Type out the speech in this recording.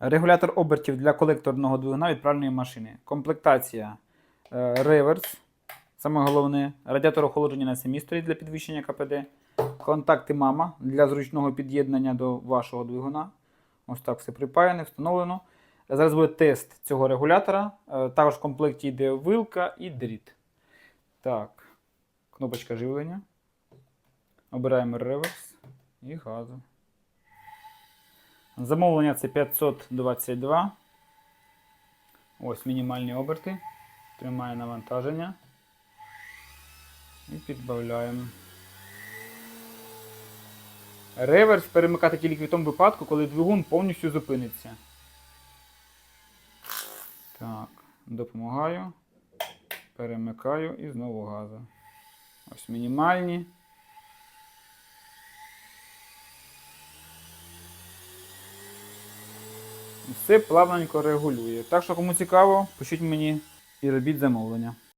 Регулятор обертів для колекторного двигуна від пральної машини. Комплектація е, реверс. Саме головне, радіатор охолодження на самій стоїть для підвищення КПД. Контакти мама для зручного під'єднання до вашого двигуна. Ось так все припаяне, встановлено. Зараз буде тест цього регулятора. Е, Також в комплекті йде вилка і дріт. Так, кнопочка живлення. Обираємо реверс і газу. Замовлення це 522. Ось мінімальні оберти. Тримає навантаження. І підбавляємо. Реверс перемикати тільки в тому випадку, коли двигун повністю зупиниться. Так, допомагаю. Перемикаю і знову газу. Ось мінімальні. Все плавненько регулює. Так що, кому цікаво, пишіть мені і робіть замовлення.